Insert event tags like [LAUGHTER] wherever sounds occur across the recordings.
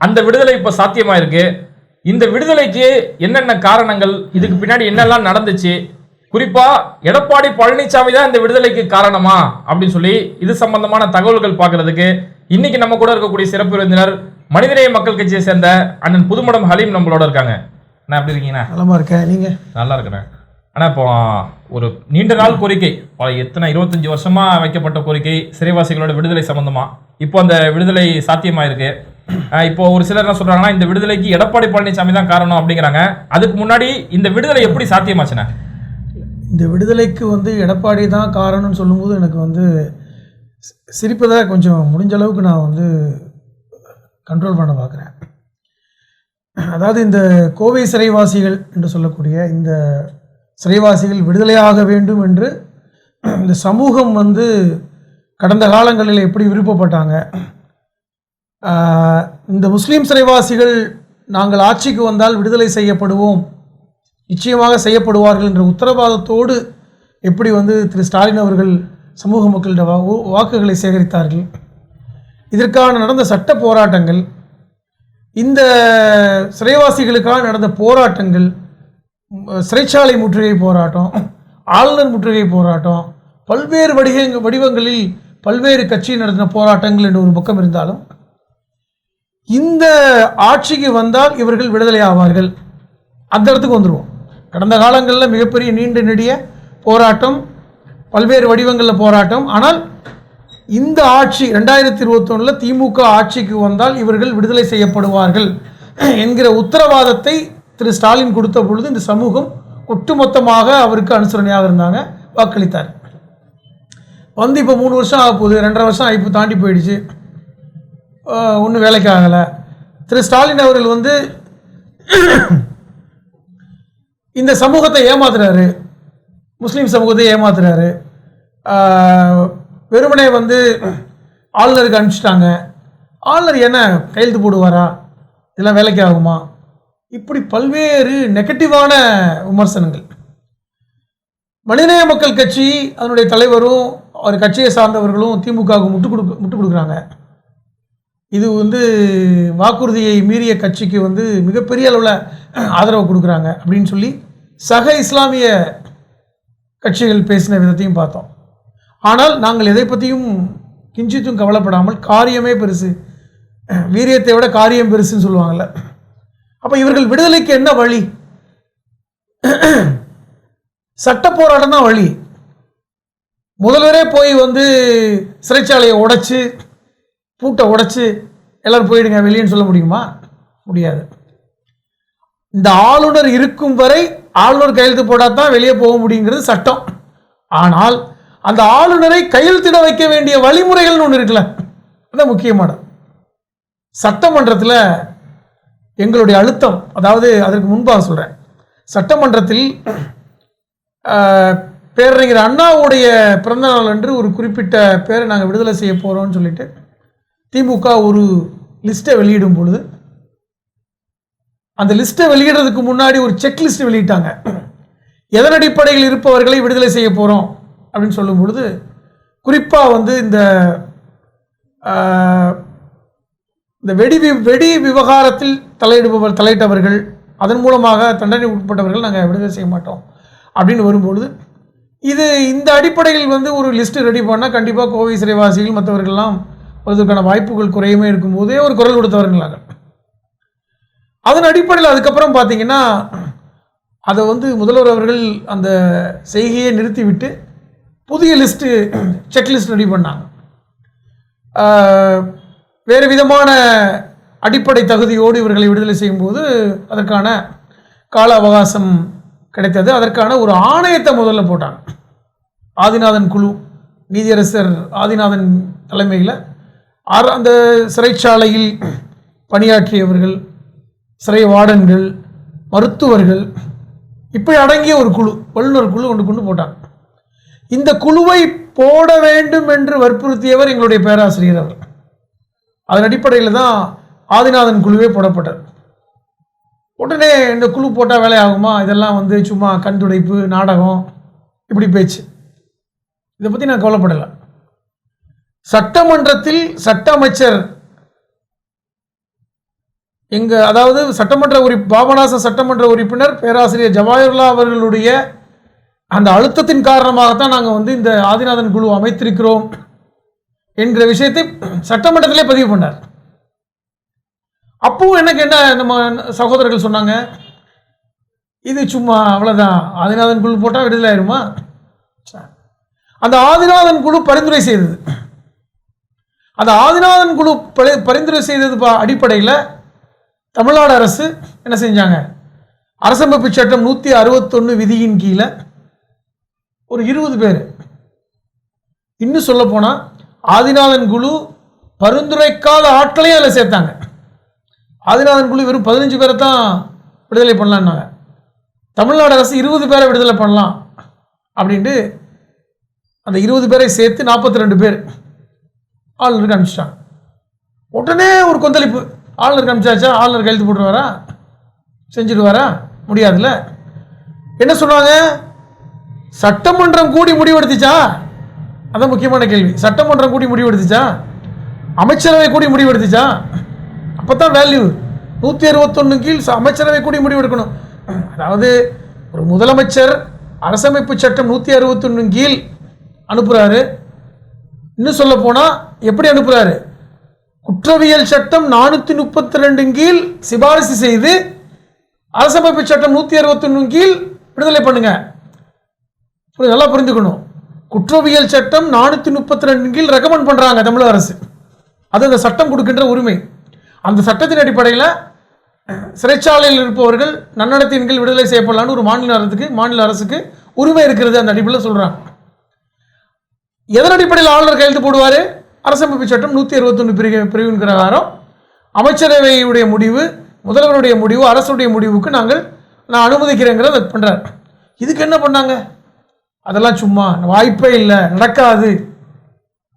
அந்த விடுதலை இப்ப சாத்தியமா இருக்கு இந்த விடுதலைக்கு என்னென்ன காரணங்கள்? இதுக்கு பின்னாடி என்னெல்லாம் நடந்துச்சு? குறிப்பா எடப்பாடி பழனிசாமி தான் இந்த விடுதலைக்கு காரணமா? அப்படின்னு சொல்லி இது சம்பந்தமான தகவல்கள் பார்க்கிறதுக்கு இன்னைக்கு நம்ம கூட இருக்கக்கூடிய சிறப்பு விருந்தினர் மனிதநேய மக்கள் கட்சியை சேர்ந்த அண்ணன் புதுமடம் ஹலீம் நம்மளோட இருக்காங்க. நான் எப்படி இருக்கீங்கண்ணா? இருக்கேன் நீங்க? நல்லா இருக்கிறேன். ஆனா இப்போ ஒரு நீண்ட நாள் கோரிக்கை. எத்தனை இருபத்தஞ்சு வருஷமா வைக்கப்பட்ட கோரிக்கை சிறைவாசிகளோட விடுதலை சம்பந்தமா. இப்போ அந்த விடுதலை சாத்தியமா இருக்கு அஹ் இப்போ ஒரு சிலர் என்ன சொல்றாங்கன்னா இந்த விடுதலைக்கு எடப்பாடி பழனிசாமி தான் காரணம் அப்படிங்கிறாங்க. அதுக்கு முன்னாடி இந்த விடுதலை எப்படி சாத்தியமாச்சுண்ணே? இந்த விடுதலைக்கு வந்து எடப்பாடி தான் காரணம்னு சொல்லும்போது எனக்கு வந்து சி- சிரிப்பதை கொஞ்சம் முடிஞ்ச அளவுக்கு நான் வந்து கண்ட்ரோல் பண்ண பார்க்குறேன். அதாவது இந்த கோவை சிறைவாசிகள் என்று சொல்லக்கூடிய இந்த சிறைவாசிகள் விடுதலையாக வேண்டும் என்று இந்த சமூகம் வந்து கடந்த காலங்களில் எப்படி விருப்பப்பட்டாங்க இந்த முஸ்லீம் சிறைவாசிகள் நாங்கள் ஆட்சிக்கு வந்தால் விடுதலை செய்யப்படுவோம் நிச்சயமாக செய்யப்படுவார்கள் என்ற உத்தரவாதத்தோடு எப்படி வந்து திரு ஸ்டாலின் அவர்கள் சமூக மக்களிட வா- வாக்குகளை சேகரித்தார்கள். இதற்கான நடந்த சட்ட போராட்டங்கள் இந்த சிறைவாசிகளுக்காக நடந்த போராட்டங்கள் சிறைச்சாலை முற்றுகை போராட்டம் ஆளுநர் முற்றுகை போராட்டம் பல்வேறு வடிவங்க வடிவங்களில் பல்வேறு கட்சி நடத்தின போராட்டங்கள் என்று ஒரு பக்கம் இருந்தாலும் இந்த ஆட்சிக்கு வந்தால் இவர்கள் விடுதலை ஆவார்கள் அந்த இடத்துக்கு வந்துடுவோம் கடந்த காலங்களில் மிகப்பெரிய நீண்ட நெடிய போராட்டம் பல்வேறு வடிவங்களில் போராட்டம். ஆனால் இந்த ஆட்சி ரெண்டாயிரத்தி இருபத்தொன்னில் திமுக ஆட்சிக்கு வந்தால் இவர்கள் விடுதலை செய்யப்படுவார்கள் என்கிற உத்தரவாதத்தை திரு ஸ்டாலின் கொடுத்த பொழுது இந்த சமூகம் ஒட்டுமொத்தமாக அவருக்கு அனுசரணையாக இருந்தாங்க வாக்களித்தார். வந்து இப்போ மூணு வருஷம் ஆக போகுது ரெண்டரை வருஷம் இப்போ தாண்டி போயிடுச்சு. ஒன்றும் வேலைக்கு ஆகலை. திரு ஸ்டாலின் அவர்கள் வந்து இந்த சமூகத்தை ஏமாத்துறாரு. முஸ்லீம் சமூகத்தை ஏமாத்துறாரு. வெறுமனே வந்து ஆளுநருக்கு அனுப்பிச்சிட்டாங்க. ஆளுநர் என்ன கையெழுத்து போடுவாரா? இதெல்லாம் வேலைக்கு ஆகுமா? இப்படி பல்வேறு நெகட்டிவான விமர்சனங்கள். மனிதநேய மக்கள் கட்சி அதனுடைய தலைவரும் அவர் கட்சியை சார்ந்தவர்களும் திமுகவுக்கு முட்டு கொடுக்க முட்டு கொடுக்குறாங்க. இது வந்து வாக்குறுதியை மீறிய கட்சிக்கு வந்து மிகப்பெரிய அளவில் ஆதரவு கொடுக்குறாங்க அப்படின்னு சொல்லி சக இஸ்லாமிய கட்சிகள் பேசின விதத்தையும் பார்த்தோம். ஆனால் நாங்கள் எதை பற்றியும் கிஞ்சித்தும் கவலைப்படாமல் காரியமே பெருசு. வீரியத்தை விட காரியம் பெருசுன்னு சொல்லுவாங்கள்ல அப்போ இவர்கள் விடுதலைக்கு என்ன வழி? சட்ட போராட்டம் தான் வழி. முதல்வரே போய் வந்து சிறைச்சாலையை உடைச்சு பூட்டை உடைச்சி எல்லோரும் போயிடுங்க வெளியேன்னு சொல்ல முடியுமா? முடியாது. இந்த ஆளுநர் இருக்கும் வரை ஆளுநர் கையெழுத்து போட்டால் தான் வெளியே போக முடியுங்கிறது சட்டம். ஆனால் அந்த ஆளுநரை கையெழுத்திட வைக்க வேண்டிய வழிமுறைகள்னு ஒன்று இருக்குல்ல அதான் முக்கியமான சட்டமன்றத்தில் எங்களுடைய அழுத்தம் அதாவது அதற்கு முன்பாக சொல்கிறேன் சட்டமன்றத்தில் பேரறிஞர் அண்ணாவுடைய பிறந்த நாள் அன்று ஒரு குறிப்பிட்ட பேரை நாங்கள் விடுதலை செய்ய போகிறோம்னு சொல்லிட்டு திமுக ஒரு லிஸ்ட்டை வெளியிடும் பொழுது அந்த லிஸ்ட்டை வெளியிடுறதுக்கு முன்னாடி ஒரு செக் லிஸ்ட் வெளியிட்டாங்க. எதன் அடிப்படையில் இருப்பவர்களை விடுதலை செய்ய போகிறோம் அப்படின்னு சொல்லும் பொழுது குறிப்பாக வந்து இந்த இந்த வெடி வி- வெடி விவகாரத்தில் தலையிடுபவர் தலையிட்டவர்கள் அதன் மூலமாக தண்டனை உட்பட்டவர்கள் நாங்கள் விடுதலை செய்ய மாட்டோம் அப்படின்னு வரும்பொழுது இது இந்த அடிப்படையில் வந்து ஒரு லிஸ்ட்டு ரெடி பண்ணால் கண்டிப்பாக கோவை சிறைவாசிகள் மற்றவர்கள்லாம் அதற்கான வாய்ப்புகள் குறையுமே இருக்கும்போதே ஒரு குரல் கொடுத்தவர்களாங்க அதன் அடிப்படையில் அதுக்கப்புறம் பார்த்தீங்கன்னா அதை வந்து முதல்வர் அவர்கள் அந்த செய்கையை நிறுத்திவிட்டு புதிய லிஸ்ட்டு செக் லிஸ்ட் ரெடி பண்ணாங்க. வேறு விதமான அடிப்படை தகுதியோடு இவர்களை விடுதலை செய்யும்போது அதற்கான கால அவகாசம் கிடைத்தது. அதற்கான ஒரு ஆணையத்தை முதல்ல போட்டாங்க. ஆதிநாதன் குழு நீதியரசர் ஆதிநாதன் தலைமையில் ஆறு அந்த சிறைச்சாலையில் பணியாற்றியவர்கள் சிறை வார்டன்கள் மருத்துவர்கள் இப்படி அடங்கிய ஒரு குழு வல்லுநர் குழு கொண்டு கொண்டு போட்டாங்க. இந்த குழுவை போட வேண்டும் என்று வற்புறுத்தியவர் எங்களுடைய பேராசிரியர் அவர். அதன் அடிப்படையில் தான் ஆதிநாதன் குழுவே போடப்பட்டார் உடனே இந்த குழு போட்டால் வேலையாகுமா இதெல்லாம் வந்து சும்மா கண் துடைப்பு நாடகம் இப்படி பேச்சு. இதை பற்றி நான் கவலைப்படலை. சட்டமன்றத்தில் சட்ட அமைச்சர் இங்கு அதாவது சட்டமன்ற உறுப்பி பாபநாச சட்டமன்ற உறுப்பினர் பேராசிரியர் ஜவாஹர்லா அவர்களுடைய அந்த அழுத்தத்தின் காரணமாகத்தான் நாங்கள் வந்து இந்த ஆதிநாதன் குழு அமைத்திருக்கிறோம் என்கிற விஷயத்தை சட்டமன்றத்திலே பதிவு பண்ணார். அப்பவும் எனக்கு என்ன நம்ம சகோதரர்கள் சொன்னாங்க இது சும்மா அவ்வளோதான் ஆதிநாதன் குழு போட்டால் விடுதலை ஆயிருமா? அந்த ஆதிநாதன் குழு பரிந்துரை செய்தது. அந்த ஆதிநாதன் குழு பரி- பரிந்துரை செய்தது அடிப்படையில் தமிழ்நாடு அரசு என்ன செஞ்சாங்க? அரசமைப்பு சட்டம் நூற்றி அறுபத்தொன்று விதியின் கீழே ஒரு இருபது பேர். இன்னும் சொல்ல போனால் ஆதிநாதன் குழு பரிந்துரைக்காத ஆட்களையும் அதில் சேர்த்தாங்க. ஆதிநாதன் குழு வெறும் பதினஞ்சு பேரை தான் விடுதலை பண்ணலான்னாங்க. தமிழ்நாடு அரசு இருபது பேரை விடுதலை பண்ணலாம் அப்படின்ட்டு அந்த இருபது பேரை சேர்த்து நாற்பத்தி ரெண்டு பேர் ஆளுநருக்கு அனுப்பிச்சிட்டாங்க. உடனே ஒரு கொந்தளிப்பு. ஆளுநருக்கு அனுப்பிச்சாச்சா? ஆளுநர் கையெழுத்து போட்டுருவாரா? செஞ்சுடுவாரா? முடியாதுல்ல. என்ன சொன்னாங்க? சட்டமன்றம் கூடி முடிவெடுத்துச்சா? அதான் முக்கியமான கேள்வி. சட்டமன்றம் கூடி முடிவெடுத்துச்சா? அமைச்சரவை கூடி முடிவெடுத்துச்சா? அப்போ தான் வேல்யூ நூற்றி அறுபத்தொன்று கீழ் ச- அமைச்சரவை கூடி முடிவெடுக்கணும். அதாவது ஒரு முதலமைச்சர் அரசமைப்பு சட்டம் நூற்றி அறுபத்தொன்று கீழ் அனுப்புகிறாரு இன்னும் சொல்ல போனால் எப்படி அனுப்புகிறாரு குற்றவியல் சட்டம் நானூற்றி முப்பத்தி ரெண்டின் கீழ் சிபாரிசு செய்து அரசமைப்பு சட்டம் நூற்றி அறுபத்தொன்னு கீழ் விடுதலை பண்ணுங்க. நல்லா புரிஞ்சுக்கணும். குற்றவியல் சட்டம் நானூற்றி முப்பத்தி ரெண்டு கீழ் ரெக்கமெண்ட் பண்ணுறாங்க தமிழக அரசு. அது அந்த சட்டம் கொடுக்கின்ற உரிமை. அந்த சட்டத்தின் அடிப்படையில் சிறைச்சாலையில் இருப்பவர்கள் நன்னடத்தின் கீழ் விடுதலை செய்யப்படலான்னு ஒரு மாநில அரசுக்கு மாநில அரசுக்கு உரிமை இருக்கிறது அந்த அடிப்படையில் சொல்கிறாங்க எதன் அடிப்படையில் ஆளுநர் கையெழுத்து போடுவார்? அரசமைப்பு சட்டம் நூற்றி அறுபத்தொன்று பிரிவு பிரிவின் பிரகாரம். அமைச்சரவையுடைய முடிவு முதல்வருடைய முடிவு அரசுடைய முடிவுக்கு நாங்கள் நான் அனுமதிக்கிறேங்கிறத பண்ணுறார் இதுக்கு என்ன பண்ணாங்க? அதெல்லாம் சும்மா வாய்ப்பே இல்லை நடக்காது.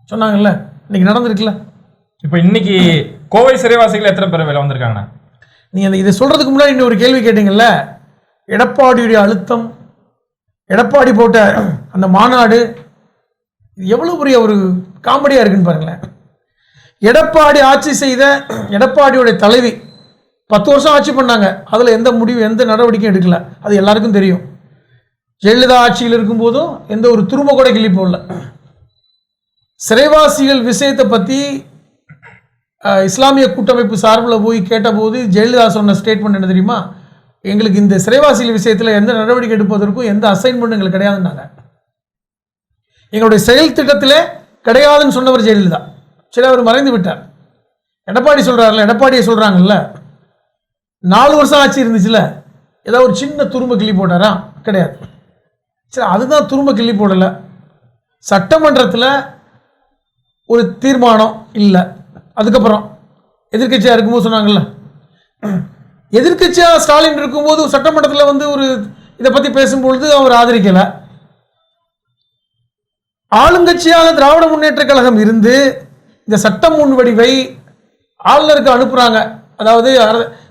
சொன்னாங்கல்ல இன்னைக்கு நடந்திருக்குல்ல. இப்போ இன்னைக்கு கோவை சிறைவாசிகள் எத்தனை பேர் வெளில வந்திருக்காங்கண்ணா நீங்கள் அந்த இதை சொல்கிறதுக்கு முன்னாடி இன்னொரு கேள்வி கேட்டீங்கல்ல? எடப்பாடியுடைய அழுத்தம் எடப்பாடி போட்ட அந்த மாநாடு எவ்வளோ பெரிய ஒரு காமெடியாக இருக்குன்னு பாருங்களேன். எடப்பாடி ஆட்சி செய்த எடப்பாடியுடைய தலைவி பத்து வருஷம் ஆட்சி பண்ணாங்க. அதில் எந்த முடிவு எந்த நடவடிக்கையும் எடுக்கல. அது எல்லாருக்கும் தெரியும். ஜெயலலிதா ஆட்சியில் இருக்கும்போதும் எந்த ஒரு துரும்ப கூட கிள்ளி போடல. சிறைவாசிகள் விஷயத்தை பற்றி இஸ்லாமிய கூட்டமைப்பு சார்பில் போய் கேட்டபோது ஜெயலலிதா சொன்ன ஸ்டேட்மெண்ட் என்ன தெரியுமா? எங்களுக்கு இந்த சிறைவாசிகள் விஷயத்தில் எந்த நடவடிக்கை எடுப்பதற்கும் எந்த அசைன்மெண்ட் எங்களுக்கு கிடையாதுன்னாங்க. எங்களுடைய செயல் திட்டத்திலே கிடையாதுன்னு சொன்னவர் ஜெயலலிதா. சரி அவர் மறைந்து விட்டார். எடப்பாடி சொல்றாருல்ல எடப்பாடியை சொல்கிறாங்கல்ல நாலு வருஷம் ஆட்சி இருந்துச்சுல. ஏதாவது ஒரு சின்ன துரும்ப கிள்ளி போட்டாரா? கிடையாது. சரி அதுதான் துரும்ப கிள்ளி போடலை. சட்டமன்றத்தில் ஒரு தீர்மானம் இல்லை. அதுக்கப்புறம் எதிர்க்கட்சியாக இருக்கும்போது சொன்னாங்கல்ல. எதிர்க்கட்சியாக ஸ்டாலின் இருக்கும்போது சட்டமன்றத்தில் வந்து ஒரு இதை பற்றி பேசும்பொழுது அவர் ஆதரிக்கலை. ஆளுங்கட்சியாக திராவிட முன்னேற்ற கழகம் இருந்து இந்த சட்ட முன்வடிவை ஆளுநருக்கு அனுப்புகிறாங்க அதாவது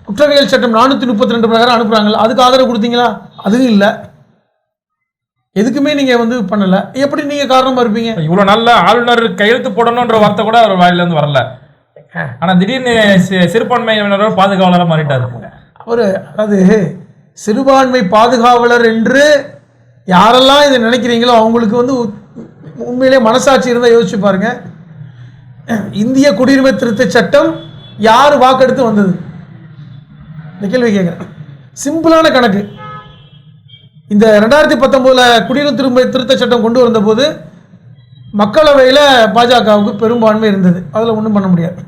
குற்றவியல் சட்டம் நானூற்றி முப்பத்தி ரெண்டு பிரகாரம் அனுப்புகிறாங்கல்ல அதுக்கு ஆதரவு கொடுத்தீங்களா? அதுவும் இல்லை. எதுக்குமே நீங்கள் வந்து பண்ணலை. எப்படி நீங்கள் காரணமாக இருப்பீங்க? இவ்வளவு நல்ல ஆளுநர் கையெழுத்து போடணும்ன்ற வார்த்தை கூட அவர் வாயில இருந்து வரல. ஆனா திடீர்னு சிறுபான்மையினரோட பாதுகாவலரா மாறிட்டாரு. அவர் அதாவது சிறுபான்மை பாதுகாவலர் என்று யாரெல்லாம் இதை நினைக்கிறீங்களோ அவங்களுக்கு வந்து உண்மையிலே மனசாட்சி இருந்தால் யோசிச்சு பாருங்க. இந்திய குடியுரிமை திருத்த சட்டம் யார் வாக்கெடுத்து வந்தது? இந்த கேள்வி கேட்குறேன் சிம்பிளான கணக்கு. இந்த ரெண்டாயிரத்தி பத்தொம்போதில் குடியுரிமை திரும்ப திருத்த சட்டம் கொண்டு வந்தபோது மக்களவையில் பாஜகவுக்கு பெரும்பான்மை இருந்தது. அதில் ஒன்றும் பண்ண முடியாது.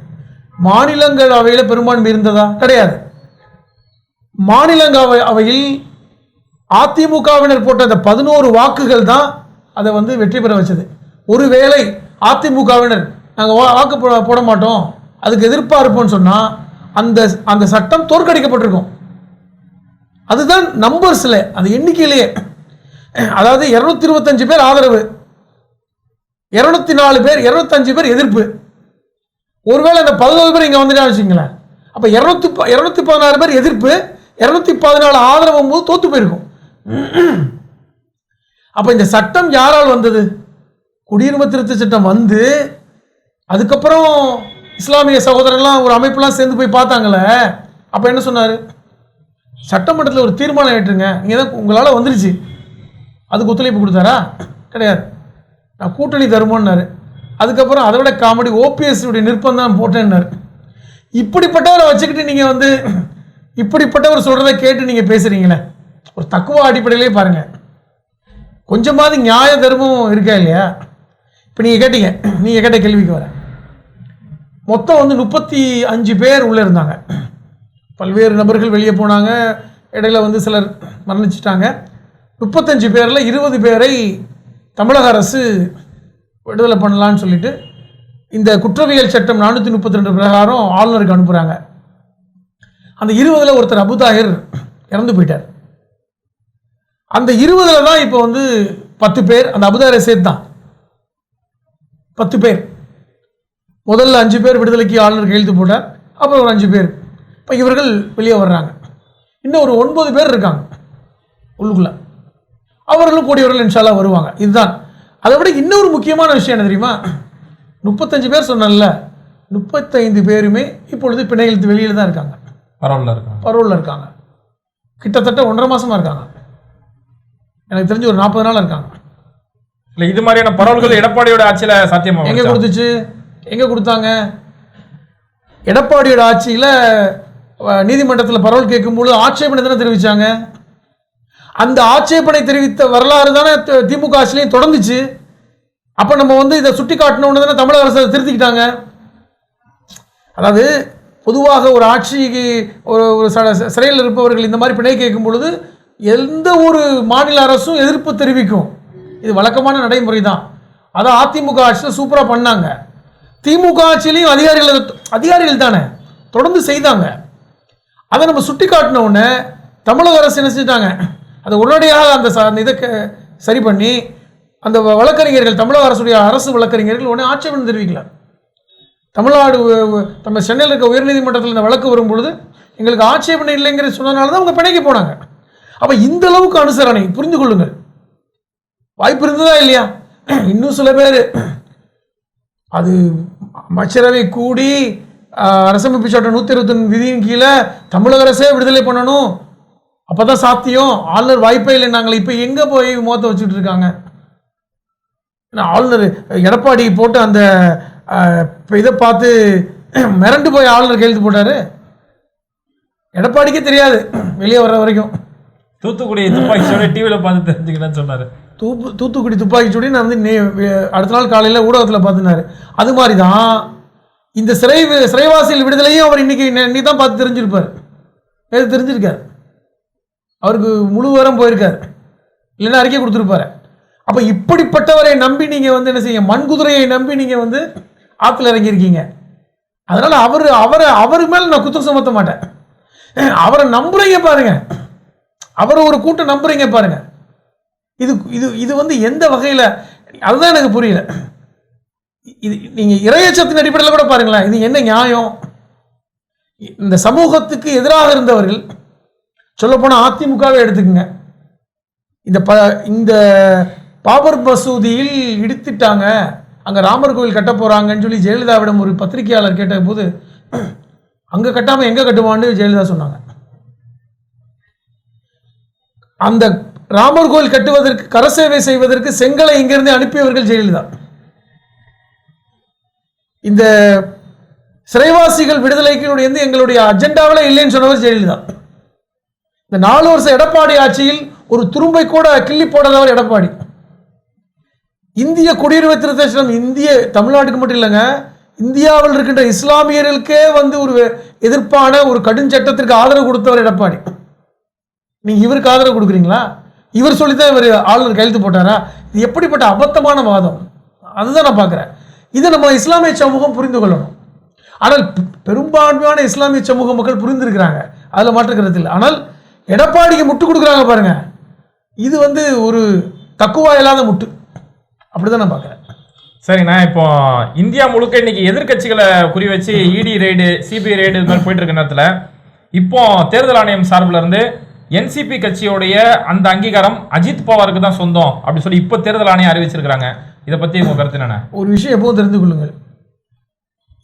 மாநிலங்களவையில் பெரும்பான்மை இருந்ததா? கிடையாது. மாநிலங்களவை அவையில் அதிமுகவினர் போட்ட அந்த பதினோரு வாக்குகள் தான் அதை வந்து வெற்றி பெற வச்சது. ஒருவேளை அதிமுகவினர் நாங்கள் வாக்கு போட மாட்டோம். அதுக்கு எதிர்ப்பாக இருப்போம்னு சொன்னால் அந்த அந்த சட்டம் தோற்கடிக்கப்பட்டிருக்கும். அதுதான் நம்பர்ஸில் அந்த எண்ணிக்கையிலேயே. அதாவது இரநூத்தி இருபத்தஞ்சு பேர் ஆதரவு. இரநூத்தி நாலு பேர் இரநூத்தஞ்சு பேர் எதிர்ப்பு. ஒருவேளை அந்த பதினாலு பேர் இங்கே வந்துட்டா வச்சுங்களேன் அப்போ இரநூத்தி இரநூத்தி பதினாறு பேர் எதிர்ப்பு இரநூத்தி பதினாலு ஆதரவும் போது தோற்று போயிருக்கும். அப்போ இந்த சட்டம் யாரால் வந்தது? குடியுரிமை திருத்த சட்டம் வந்து அதுக்கப்புறம் இஸ்லாமிய சகோதரர்லாம் ஒரு அமைப்புலாம் சேர்ந்து போய் பார்த்தாங்களே அப்போ என்ன சொன்னார்? சட்டமன்றத்தில் ஒரு தீர்மானம் ஏற்றுங்க. இங்கே தான் உங்களால் வந்துருச்சு. அதுக்கு ஒத்துழைப்பு கொடுத்தாரா? கிடையாது. நான் கூட்டணி தருமோன்னாரு. அதுக்கப்புறம் அதை விட காமெடி ஓபிஎஸ் நிர்பந்தம் தான் போட்டேன்னாரு. இப்படிப்பட்டவரை வச்சுக்கிட்டு நீங்கள் வந்து இப்படிப்பட்டவர் சொல்கிறத கேட்டு நீங்கள் பேசுகிறீங்களே ஒரு தக்குவா அடிப்படையிலே பாருங்கள் கொஞ்சமாவது நியாய தர்மம் இருக்கா இல்லையா? இப்போ நீங்கள் கேட்டீங்க நீங்கள் கேட்ட கேள்விக்கு வரேன். மொத்தம் வந்து முப்பத்தி அஞ்சு பேர் உள்ளே இருந்தாங்க. பல்வேறு நபர்கள் வெளியே போனாங்க. இடையில வந்து சிலர் மரணிச்சிட்டாங்க. முப்பத்தஞ்சு பேரில் இருபது பேரை தமிழக அரசு விடுதலை பண்ணலான்னு சொல்லிட்டு இந்த குற்றவியல் சட்டம் நானூற்றி முப்பத்தி ரெண்டு பிரகாரம் ஆளுநருக்கு அனுப்புகிறாங்க அந்த இருபதில் ஒருத்தர் அபுதாயர் இறந்து போயிட்டார். அந்த இருபதில் தான் இப்போ வந்து பத்து பேர் அந்த அபுதாயரை சேர்த்து தான். பத்து பேர். முதல்ல அஞ்சு பேர் விடுதலைக்கு ஆளுநர் கையெழுத்து போட்டார் அப்புறம் ஒரு அஞ்சு பேர். இப்போ இவர்கள் வெளியே வர்றாங்க. இன்னும் ஒரு ஒன்பது பேர் இருக்காங்க உள்ளுக்குள்ள. அவர்களும் கூடியவர்கள் இன்ஷால்லா வருவாங்க. இதுதான். அதை விட இன்னொரு முக்கியமான விஷயம் என்ன தெரியுமா? முப்பத்தஞ்சு பேர் சொன்னேன்ல முப்பத்தைந்து பேருமே இப்பொழுது பிணையெழுத்து வெளியில் தான் இருக்காங்க. பரவாயில்ல இருக்காங்க. பரோலில் இருக்காங்க. கிட்டத்தட்ட ஒன்றரை மாசமா இருக்காங்க. எனக்கு தெரிஞ்சு ஒரு நாற்பது நாள் இருக்காங்க. இல்ல இது மாதிரியான பரவல்கள் எடப்பாடியோட ஆட்சியில சாத்தியமா எங்க? கொடுத்துச்சு? எங்க கொடுத்தாங்க? எடப்பாடியோட ஆட்சியில் நீதிமன்றத்தில் பரவல் கேட்கும்போது ஆட்சேபனை தானே தெரிவிச்சாங்க? அந்த ஆட்சேபனை தெரிவித்த வரலாறு தானே திமுக ஆட்சியிலையும் தொடர்ந்துச்சு. அப்போ நம்ம வந்து இதை சுட்டி காட்டணும்னு தானே தமிழக அரசு அதை திருத்திக்கிட்டாங்க. அதாவது பொதுவாக ஒரு ஆட்சிக்கு ஒரு சிறையில் இருப்பவர்கள் இந்த மாதிரி பிணை கேட்கும் பொழுது எந்த ஒரு மாநில அரசும் எதிர்ப்பு தெரிவிக்கும். இது வழக்கமான நடைமுறை தான் அதை அதிமுக ஆட்சியில் சூப்பராக பண்ணாங்க. திமுக ஆட்சியிலையும் அதிகாரிகள் அதிகாரிகள் தானே. தொடர்ந்து செய்தாங்க. அதை நம்ம சுட்டி காட்டின உடனே தமிழக அரசு என்ன செஞ்சிட்டாங்க? அதை உடனடியாக அந்த அந்த இதை சரி பண்ணி அந்த வழக்கறிஞர்கள் தமிழக அரசுடைய அரசு வழக்கறிஞர்கள் உடனே ஆட்சேபம் தெரிவிக்கல. தமிழ்நாடு நம்ம சென்னையில் இருக்க உயர்நீதிமன்றத்தில் இந்த வழக்கு வரும்பொழுது எங்களுக்கு ஆட்சேபனை இல்லைங்கிற சொன்னதுனால தான் அவங்க பிணைக்கு போனாங்க. அப்போ இந்த அளவுக்கு அனுசரணை புரிந்து கொள்ளுங்கள். வாய்ப்பு இருந்ததா இல்லையா? இன்னும் சில பேர் அது அமைச்சரவை கூடி அரசமைப்பு சட்டம் நூற்றி இருபத்தொன்று விதியின் கீழே தமிழக அரசே விடுதலை பண்ணணும். அப்பதான் சாத்தியம். ஆளுநர் வாய்ப்பே இல்லை நாங்கள். இப்போ எங்கே போய் மோத்த வச்சுட்டு இருக்காங்க? ஆளுநர் எடப்பாடி போட்டு அந்த இதை பார்த்து மிரண்டு போய் ஆளுநர் கையெழுத்து போட்டாரு. எடப்பாடிக்கே தெரியாது. வெளியே வர்ற வரைக்கும். தூத்துக்குடி துப்பாக்கி சூடு டிவியில் பார்த்து தெரிஞ்சுக்கிறேன்னு சொன்னார். தூப்பு தூத்துக்குடி துப்பாக்கி சூடி நான் வந்து நே அடுத்த நாள் காலையில் ஊடகத்தில் பார்த்துனாரு. அது மாதிரி தான் இந்த சிறை சிறைவாசியில் விடுதலையும் அவர் இன்னைக்கு நீ தான் பார்த்து தெரிஞ்சிருப்பார். எது தெரிஞ்சிருக்கார். அவருக்கு முழு போயிருக்கார் போயிருக்காரு. இல்லைன்னா அறிக்கை கொடுத்துருப்பாரு. அப்போ இப்படிப்பட்டவரை நம்பி நீங்கள் வந்து என்ன செய்ய மண்குதிரையை நம்பி நீங்கள் வந்து ஆற்றுல இறங்கியிருக்கீங்க. அதனால் அவர் அவரை அவர் மேலே நான் குற்றம் சுமத்த மாட்டேன். அவரை நம்புறீங்க பாருங்கள் அவரை ஒரு கூட்டம் நம்புறீங்க பாருங்க. இது இது இது வந்து எந்த வகையில் அதுதான் எனக்கு புரியல. இது நீங்கள் இறையச்சத்தின் அடிப்படையில் கூட பாருங்களேன் இது என்ன நியாயம்? இந்த சமூகத்துக்கு எதிராக இருந்தவர்கள் சொல்லப்போனால் அதிமுகவே எடுத்துக்கங்க. இந்த ப இந்த பாபர் மசூதியில் இடித்துட்டாங்க அங்கே ராமர் கோவில் கட்ட போகிறாங்கன்னு சொல்லி ஜெயலலிதாவிடம் ஒரு பத்திரிகையாளர் கேட்டபோது அங்கே கட்டாமல் எங்கே கட்டுவான்னு ஜெயலலிதா சொன்னாங்க. அந்த ராமர் கோயில் கட்டுவதற்கு கரசேவை செய்வதற்கு செங்கலை இங்கிருந்து அனுப்பியவர்கள் ஜெயலலிதா இந்த சிறைவாசிகள் விடுதலைக்கு வந்து எங்களுடைய அஜெண்டாவில் இல்லைன்னு சொன்னவர் ஜெயலலிதா இந்த நாலு வருஷம் எடப்பாடி ஆட்சியில் ஒரு துரும்பை கூட கிள்ளி போடாதவர் எடப்பாடி. இந்திய குடியுரிமை திருத்த சட்டம் இந்திய தமிழ்நாட்டுக்கு மட்டும் இல்லைங்க இந்தியாவில் இருக்கின்ற இஸ்லாமியர்களுக்கே வந்து ஒரு எதிர்ப்பான ஒரு கடுஞ்சட்டத்திற்கு ஆதரவு கொடுத்தவர் எடப்பாடி. நீங்கள் இவருக்கு ஆதரவு கொடுக்குறீங்களா? இவர் சொல்லித்தான் இவர் ஆளுநர் கையெழுத்து போட்டாரா? இது எப்படிப்பட்ட அபத்தமான வாதம்? அதுதான் நான் பார்க்குறேன். இதை நம்ம இஸ்லாமிய சமூகம் புரிந்து கொள்ளணும். ஆனால் பெரும்பான்மையான இஸ்லாமிய சமூக மக்கள் புரிந்திருக்கிறாங்க. அதில் மாற்றுக்கிறது இல்லை. ஆனால் எடப்பாடிக்கு முட்டு கொடுக்குறாங்க பாருங்கள் இது வந்து ஒரு தக்குவா இல்லாத முட்டு. அப்படிதான் நான் பார்க்குறேன். சரிண்ணா இப்போ இந்தியா முழுக்க இன்னைக்கு எதிர்க்கட்சிகளை குறி வச்சு இடி ரெய்டு சிபிஐ ரெய்டு இது மாதிரி போயிட்டு இருக்க நேரத்தில் இப்போ தேர்தல் ஆணையம் சார்பில் இருந்து என்சிபி கட்சியோடைய அந்த அங்கீகாரம் அஜித் பவாருக்கு தான் சொந்தம் அப்படி சொல்லி இப்போ தேர்தல் ஆணையம் அறிவிச்சிருக்கிறாங்க. இதை பற்றி உங்கள் கருத்து என்னென்ன? ஒரு விஷயம் எப்போது தெரிந்து கொள்ளுங்கள்.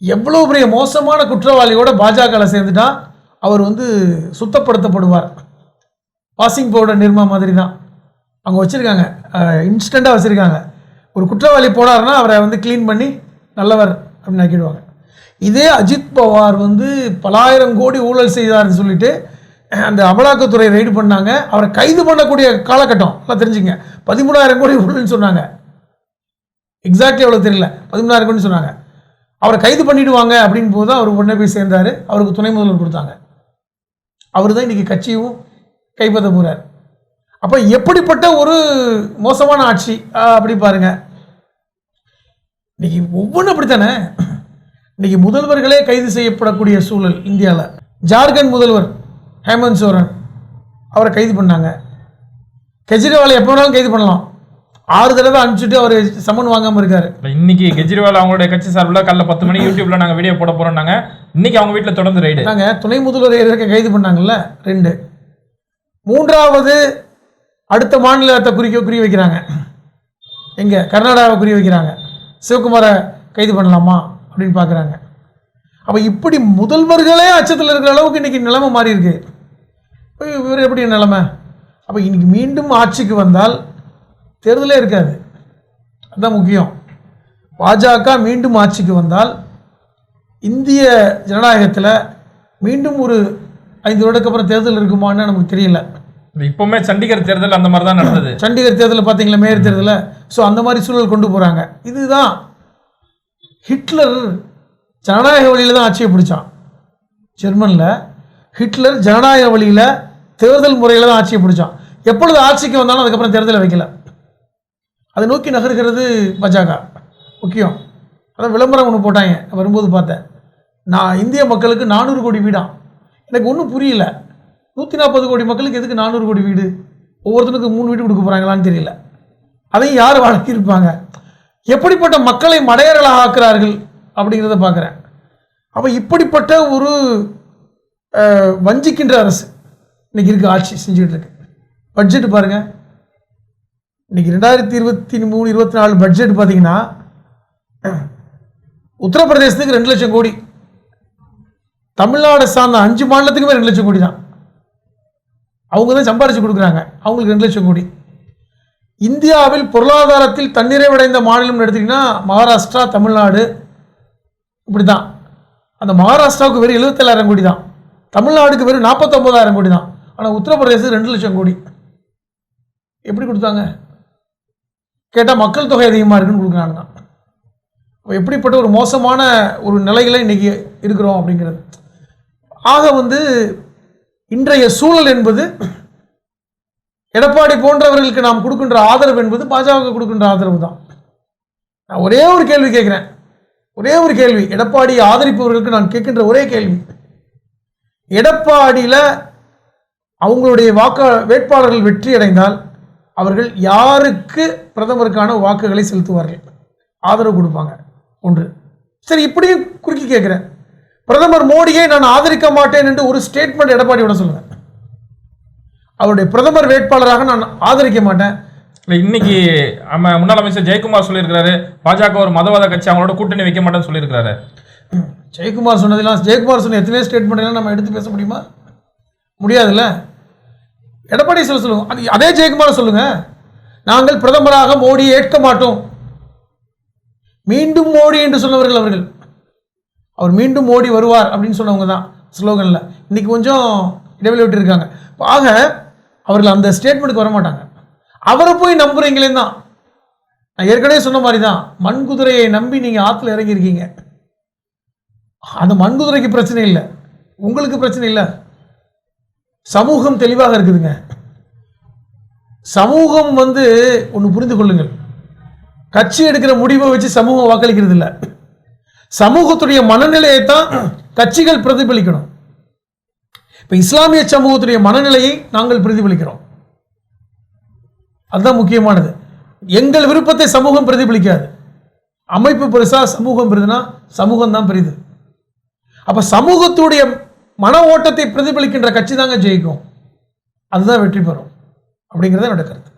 எவ்வளோ பெரிய மோசமான குற்றவாளியோட பாஜகவில் சேர்ந்துட்டா அவர் வந்து சுத்தப்படுத்தப்படுவார். வாஷிங் பவுடர் நிர்மா மாதிரி தான் அவங்க வச்சுருக்காங்க இன்ஸ்டண்ட்டாக வச்சுருக்காங்க. ஒரு குற்றவாளி போனார்னா அவரை வந்து க்ளீன் பண்ணி நல்லவர் அப்படின்னு ஆக்கிடுவாங்க. இதே அஜித் பவார் வந்து பலாயிரம் கோடி ஊழல் செய்தார்னு சொல்லிட்டு அந்த அமலாக்கத்துறை ரைடு பண்ணாங்க. அவரை கைது பண்ணக்கூடிய காலகட்டம் எல்லாம் தெரிஞ்சுங்க. பதிமூணாயிரம் கோடி ஊழல்னு சொன்னாங்க. எக்ஸாக்ட்லி அவ்வளோ தெரியல. பதிமூணாயிரம் கோடின்னு சொன்னாங்க. அவரை கைது பண்ணிடுவாங்க அப்படின்னு போது அவர் உடனே போய் சேர்ந்தார். அவருக்கு துணை முதல்வர் கொடுத்தாங்க. அவர் தான் இன்றைக்கி கட்சியும் கைப்பற்ற போகிறார் அப்போ எப்படிப்பட்ட ஒரு மோசமான ஆட்சி? அப்படி பாருங்க. இன்னைக்கு ஒவ்வொன்றும் அப்படித்தானே? இன்னைக்கு முதல்வர்களே கைது செய்யப்படக்கூடிய சூழல் இந்தியாவில் ஜார்க்கண்ட் முதல்வர் ஹேமந்த் சோரன். அவரை கைது பண்ணாங்க. கெஜ்ரிவாலை எப்போ வேணாலும் கைது பண்ணலாம். ஆறு தடவை அனுப்பிச்சிட்டு அவர் சம்மன் வாங்காமல் இருக்காரு. இப்ப இன்னைக்கு கெஜ்ரிவால் அவங்களுடைய கட்சி சார்பில் காலைல பத்து மணி [CLEARS THROAT] யூடியூப்ல நாங்க வீடியோ போட போறோம்னாங்க. இன்னைக்கு அவங்க வீட்டில் தொடர்ந்து ரைடு நாங்க துணை முதல்வர் இருக்க கைது பண்ணாங்கல்ல ரெண்டு. மூன்றாவது அடுத்த மாநிலத்தை குறிக்க குறி வைக்கிறாங்க. எங்க? கர்நாடகாவை குறி வைக்கிறாங்க. சிவகுமாரை கைது பண்ணலாமா? அப்படின்னு பார்க்குறாங்க. அப்போ இப்படி முதல்வர்களே அச்சத்தில் இருக்கிற அளவுக்கு இன்னைக்கு நிலைமை மாறி இருக்கு இப்ப இவர் எப்படி நிலைமை? அப்போ இன்னைக்கு மீண்டும் ஆட்சிக்கு வந்தால் தேர்தலே இருக்காது. அதுதான் முக்கியம். பாஜக மீண்டும் ஆட்சிக்கு வந்தால் இந்திய ஜனநாயகத்தில் மீண்டும் ஒரு ஐந்து வருடத்துக்கு அப்புறம் தேர்தல் இருக்குமான்னு நமக்கு தெரியல. இப்பவுமே சண்டிகர் தேர்தல் அந்த மாதிரி தான் நடந்தது. சண்டிகர் தேர்தலில் பார்த்தீங்களா மேயர் தேர்தலில்? ஸோ அந்த மாதிரி சூழல் கொண்டு போகிறாங்க இதுதான் ஹிட்லர் ஜனநாயக வழியில் தான் ஆட்சியை பிடிச்சான். ஜெர்மனில் ஹிட்லர் ஜனநாயக வழியில் தேர்தல் முறையில் தான் ஆட்சியை பிடிச்சான். எப்பொழுது ஆட்சிக்கு வந்தாலும் அதுக்கப்புறம் தேர்தலை வைக்கல. அதை நோக்கி நகர்கிறது பாஜக. முக்கியம். அதான் விளம்பரம் ஒன்று போட்டாங்க. வரும்போது பார்த்தேன். நான் இந்திய மக்களுக்கு நானூறு கோடி வீடாம் எனக்கு ஒன்றும் புரியல. நூற்றி நாற்பது கோடி மக்களுக்கு எதுக்கு நானூறு கோடி வீடு? ஒவ்வொருத்தனுக்கு மூணு வீடு கொடுக்க போகிறாங்களான்னு தெரியல. அதையும் யார் வளர்த்திருப்பாங்க? எப்படிப்பட்ட மக்களை மடையர்களாக ஆக்குறார்கள் அப்படிங்கிறத பார்க்குறேன். அப்போ இப்படிப்பட்ட ஒரு வஞ்சிக்கின்ற அரசு. இன்றைக்கி இருக்கு ஆட்சி செஞ்சுக்கிட்டு இருக்கு. பட்ஜெட் பாருங்கள் இன்றைக்கி ரெண்டாயிரத்தி இருபத்தி மூணு இருபத்தி நாலு பட்ஜெட் பார்த்தீங்கன்னா உத்தரப்பிரதேசத்துக்கு ரெண்டு லட்சம் கோடி. தமிழ்நாடு சார்ந்த அஞ்சு மாநிலத்துக்குமே ரெண்டு லட்சம் கோடி தான். அவங்க தான் சம்பாரித்து கொடுக்குறாங்க. அவங்களுக்கு ரெண்டு லட்சம் கோடி. இந்தியாவில் பொருளாதாரத்தில் தன்னிறைவடைந்த மாநிலம்னு எடுத்திங்கன்னா மகாராஷ்டிரா தமிழ்நாடு இப்படி தான் அந்த மகாராஷ்டிராவுக்கு வெறும் எழுபத்தேழாயிரம் கோடி தான். தமிழ்நாடுக்கு வெறும் நாற்பத்தொம்போதாயிரம் கோடி தான். ஆனால் உத்தரப்பிரதேசம் ரெண்டு லட்சம் கோடி. எப்படி கொடுத்தாங்க? கேட்டால் மக்கள் தொகை அதிகமாக இருக்குன்னு கொடுக்குறாங்க தான் எப்படிப்பட்ட ஒரு மோசமான ஒரு நிலையில் இன்றைக்கி இருக்கிறோம் அப்படிங்கிறது. ஆக வந்து இன்றைய சூழல் என்பது எடப்பாடி போன்றவர்களுக்கு நாம் கொடுக்கின்ற ஆதரவு என்பது பாஜக கொடுக்கின்ற ஆதரவு தான் நான் ஒரே ஒரு கேள்வி கேட்குறேன். ஒரே ஒரு கேள்வி. எடப்பாடியை ஆதரிப்பவர்களுக்கு நான் கேட்கின்ற ஒரே கேள்வி. எடப்பாடியில் அவங்களுடைய வாக்க வேட்பாளர்கள் வெற்றி அடைந்தால் அவர்கள் யாருக்கு பிரதமருக்கான வாக்குகளை செலுத்துவார்கள்? ஆதரவு கொடுப்பாங்க. ஒன்று. சரி இப்படியும் குறுக்கி கேட்குறேன். பிரதமர் மோடியை நான் ஆதரிக்க மாட்டேன் என்று ஒரு ஸ்டேட்மெண்ட் எடப்பாடி விட சொல்லுங்க அவருடைய பிரதமர் வேட்பாளராக நான் ஆதரிக்க மாட்டேன். இல்ல இன்னைக்கு நம்ம முன்னாள் அமைச்சர் ஜெயக்குமார் சொல்லியிருக்கிறாரு. பாஜக ஒரு மதவாத கட்சி அவங்களோட கூட்டணி வைக்க மாட்டேன்னு சொல்லியிருக்கிறாரு. ஜெயக்குமார் சொன்னதெல்லாம் ஜெயக்குமார் சொன்ன எத்தனையோ ஸ்டேட்மெண்ட் எல்லாம் நம்ம எடுத்து பேச முடியுமா? முடியாதுல்ல? எடப்பாடி சொல்ல சொல்லுங்க. அது அதே ஜெயக்குமார் சொல்லுங்க. நாங்கள் பிரதமராக மோடியை ஏற்க மாட்டோம். மீண்டும் மோடி என்று சொன்னவர்கள் அவர்கள். அவர் மீண்டும் மோடி வருவார் அப்படின்னு சொன்னவங்க தான் ஸ்லோகனில். இன்னைக்கு கொஞ்சம் இடைவெளி விட்டுருக்காங்க ஆக அவர்கள் அந்த ஸ்டேட்மெண்ட்டுக்கு வர மாட்டாங்க அவரை போய் நம்புறீங்களே தான். நான் ஏற்கனவே சொன்ன மாதிரி தான் மண்குதிரையை நம்பி நீங்கள் ஆற்றுல இறங்கியிருக்கீங்க. அந்த மண்குதிரைக்கு பிரச்சனை இல்லை. உங்களுக்கு பிரச்சனை இல்லை. சமூகம் தெளிவாக இருக்குதுங்க. சமூகம் வந்து ஒன்று புரிந்து கொள்ளுங்கள் கட்சி எடுக்கிற முடிவை வச்சு சமூகம் வாக்களிக்கிறது இல்லை சமூகத்துடைய மனநிலையை தான் கட்சிகள் பிரதிபலிக்கணும். இப்போ இஸ்லாமிய சமூகத்துடைய மனநிலையை நாங்கள் பிரதிபலிக்கிறோம். அதுதான் முக்கியமானது. எங்கள் விருப்பத்தை சமூகம் பிரதிபலிக்காது. அமைப்பு பெருசா சமூகம் பெரிதுனா சமூகம் தான் பெரிது. அப்ப சமூகத்துடைய மன ஓட்டத்தை பிரதிபலிக்கின்ற கட்சி தாங்க ஜெயிக்கும். அதுதான் வெற்றி பெறும். அப்படிங்கிறது என்னோட கருத்து.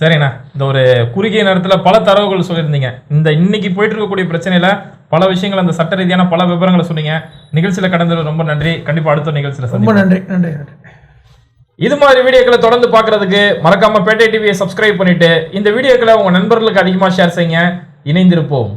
சரிண்ணா. இந்த ஒரு குறுகிய நேரத்தில் பல தரவுகள் சொல்லியிருந்தீங்க. இந்த இன்னைக்கு போயிட்டு இருக்கக்கூடிய பிரச்சனையில பல விஷயங்கள் அந்த சட்ட ரீதியான பல விவரங்களை சொன்னீங்க. நிகழ்ச்சியில் கடந்தது ரொம்ப நன்றி. கண்டிப்பா அடுத்த நிகழ்ச்சியில் ரொம்ப நன்றி. நன்றி நன்றி. இது மாதிரி வீடியோக்களை தொடர்ந்து பார்க்கறதுக்கு மறக்காம பேட்டை டிவியை சப்ஸ்கிரைப் பண்ணிட்டு இந்த வீடியோக்களை உங்க நண்பர்களுக்கு அதிகமாக ஷேர் செய்யுங்க. இணைந்திருப்போம்.